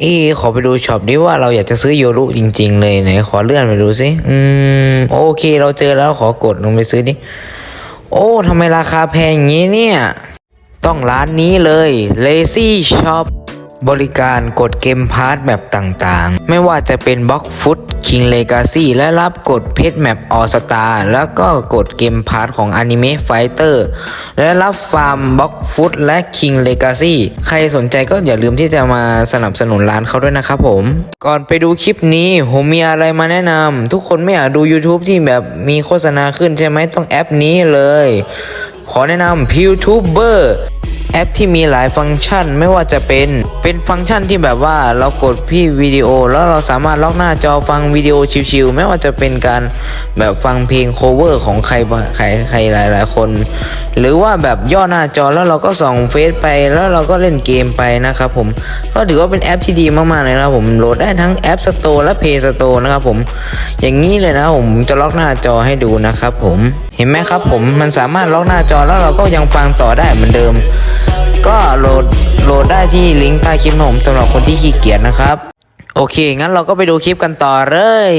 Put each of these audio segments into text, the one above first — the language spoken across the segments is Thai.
เอขอไปดูช็อปนี้ว่าเราอยากจะซื้อโยรุจริง ๆ เลยไหนขอเลื่อนไปดูสิอืมโอเค เราเจอแล้วขอกดลงไปซื้อดิโอ้ทำไมราคาแพงอย่างนี้เนี่ย ต้องร้านนี้เลย Lazy Shop บริการกดเกมพาร์ทแบบต่างๆ ไม่ว่าจะเป็นบล็อกฟุต King Legacy และรับกดเพชรแมปออสตาแล้วก็กดเกมพาร์ทของ Anime Fighter และรับฟาร์มบล็อกฟุตและ King Legacy ใครสนใจก็อย่าลืมที่จะมาสนับสนุนร้านเขาด้วยนะครับผม ก่อนไปดูคลิปนี้ผมมีอะไรมาแนะนำทุกคนไม่อยากดู YouTube ที่แบบมีโฆษณาขึ้นใช่ไหมต้องแอปนี้เลย ขอแนะนำ PewTuber แอปที่มีหลายฟังก์ชันไม่ว่าจะเป็น เป็นฟังก์ชันที่แบบว่าเรากดพี่วิดีโอ แล้วเราสามารถล็อกหน้าจอฟังวิดีโอชิวๆไม่ว่าจะเป็นการแบบฟังเพลงโคเวอร์ของใครใครใครหลาย ๆ คน หรือว่าแบบย่อหน้าจอแล้วเราก็ส่องเฟซไปแล้วเราก็เล่นเกมไปนะครับผมก็ถือว่าเป็นแอปที่ดีมากๆเลยนะครับผมโหลดได้ทั้งแอป Store และ Play Store นะครับผมอย่างนี้เลยนะผมจะล็อกหน้าจอให้ดูนะครับผมเห็นไหมครับผมมันสามารถล็อกหน้าจอแล้วเราก็ยังฟังต่อได้เหมือนเดิม ก็โหลดโหลดได้ที่ลิงก์ใต้คลิปผมสำหรับคนที่ขี้เกียจนะครับ โอเค งั้นเราก็ไปดูคลิปกันต่อเลย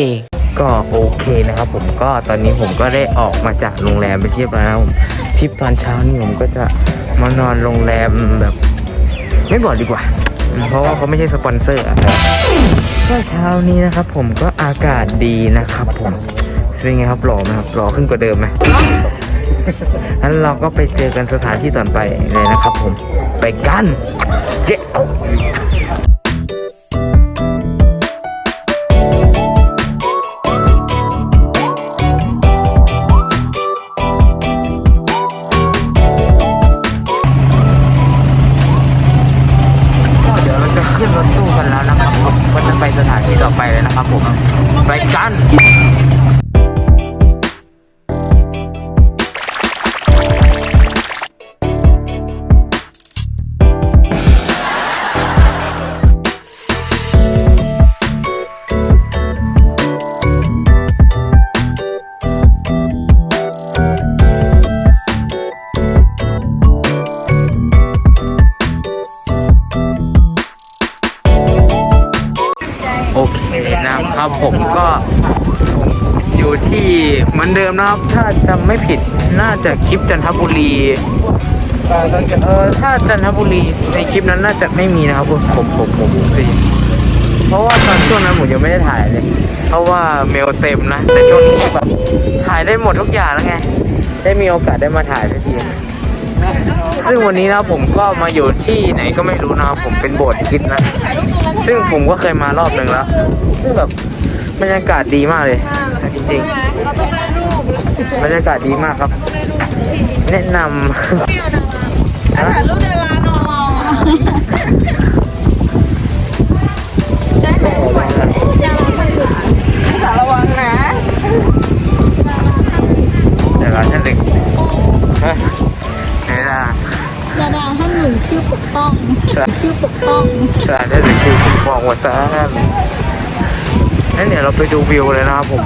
ก็โอเคนะครับ ผมก็ตอนนี้ผมก็ได้ออกมาจากโรงแรมไปเทียบแล้วทริปตอนเช้านี่ผมก็จะมานอนโรงแรมแบบ ไม่บอกดีกว่า เพราะว่าเขาไม่ใช่สปอนเซอร์อะก็เช้านี้นะครับ ผมก็อากาศดีนะครับ ผมเป็นไงครับหล่อไหมครับหล่อขึ้นกว่าเดิมไหม งั้นเราก็ไปเจอกันสถานที่ต่อไปเลยนะครับผม ไปกัน เย้ก็เดี๋ยวเราจะขึ้นรถตู้กันแล้วนะครับผมก็จะไปสถานที่ต่อไปเลยนะครับผม ไปกัน โอเคนะครับผมก็อยู่ที่เหมือนเดิมนะครับ ถ้าจำไม่ผิดน่าจะคลิปจันทบุรีเออถ้าจันทบุรีในคลิปนั้นน่าจะไม่มีนะครับผมผมผมผมเพราะว่าตอนช่วงนั้นผมยังไม่ได้ถ่ายเลย เพราะว่าเมลเต็มนะแต่ช่วงนี้แบบถ่ายได้หมดทุกอย่างแล้วไง ได้มีโอกาสได้มาถ่ายสักทีซึ่งวันนี้นะผมก็มาอยู่ที่ไหนก็ไม่รู้นะครับผมเป็นโบสถ์คิดนะ ซึ่งผมก็เคยมารอบหนึ่งแล้ว ซึ่งแบบบรรยากาศดีมากเลย จริงๆบรรยากาศดีมากครับ แนะนำถ่ายรูปเดาราหน่ วซ่านนั่นเนี่ยเราไปดูวิวเลยนะครับผม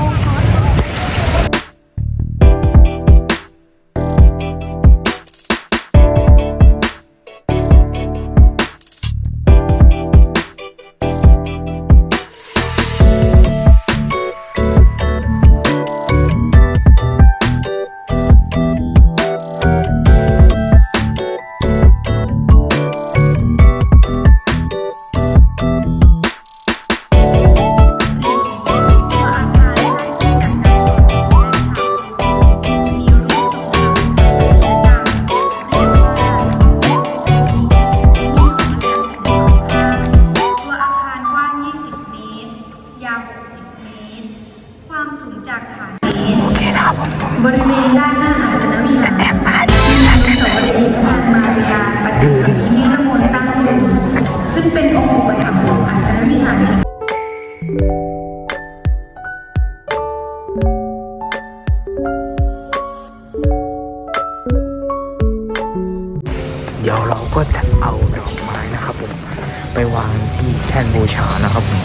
ที่แท่นบูชานะครับผม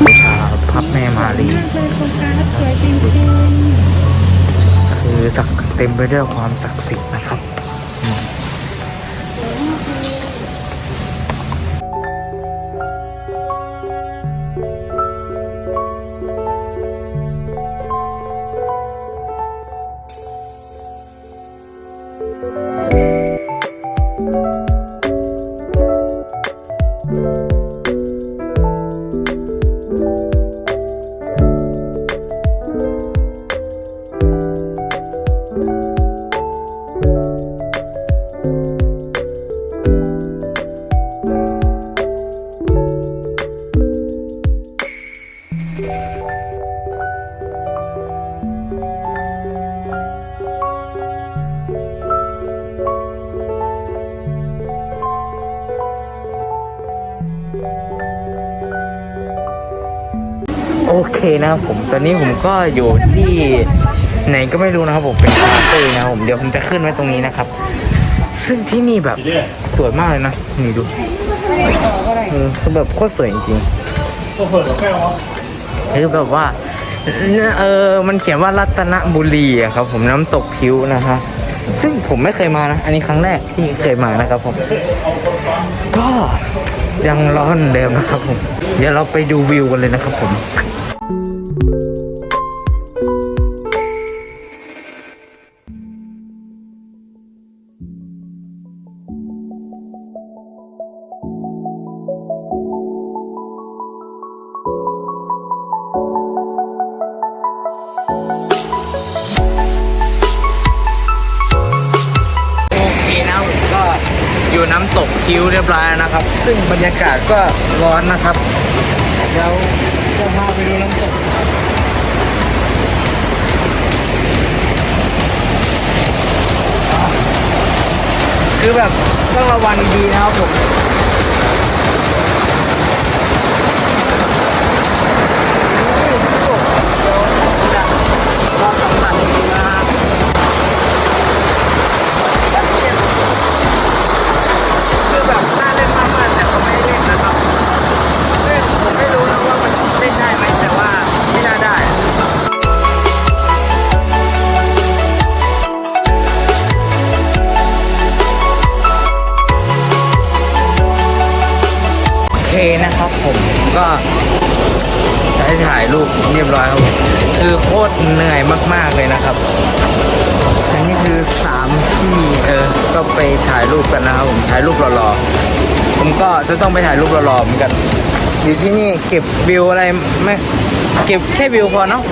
บูชาพระแม่มารีเลยโครงการสวยจริงคือศักดิ์เต็มไปด้วยความศักดิ์สิทธิ์นะครับ โอเคนะครับผมตอนนี้ผมก็อยู่ที่ไหนก็ไม่รู้นะครับผมเป็นคาเฟ่นะครับผมเดี๋ยวผมจะขึ้นไว้ตรงนี้นะครับ ซึ่งที่นี่แบบสวยมากเลยนะนี่ดูคือแบบโคตรสวยจริงๆ คือแบบว่าเออมันเขียนว่ารัตนบุรีอะครับ ผมน้ำตกพิ้วนะฮะซึ่งผมไม่เคยมานะ อันนี้ครั้งแรกที่เคยมานะครับผม ก็ยังร้อนเดิมนะครับผม เดี๋ยวเราไปดูวิวกันเลยนะครับผม อยู่น้ำตกคิ้วเรียบร้อยนะครับ ซึ่งบรรยากาศก็ร้อนนะครับเดี๋ยวจะพาไปดูน้ำตกคือแบบต้องระวังดีนะครับผม ได้ถ่ายรูปเรียบร้อยครับผมคือโคตรเหนื่อยมาก ๆเลยนะครับอันนี้คือสามที่เออก็ไปถ่ายรูปกันนะครับผมถ่ายรูปหล่อๆผมก็จะต้องไปถ่ายรูปหล่อๆเหมือนกันอยู่ที่นี่เก็บวิวอะไรไม่เก็บแค่วิวพอเนาะ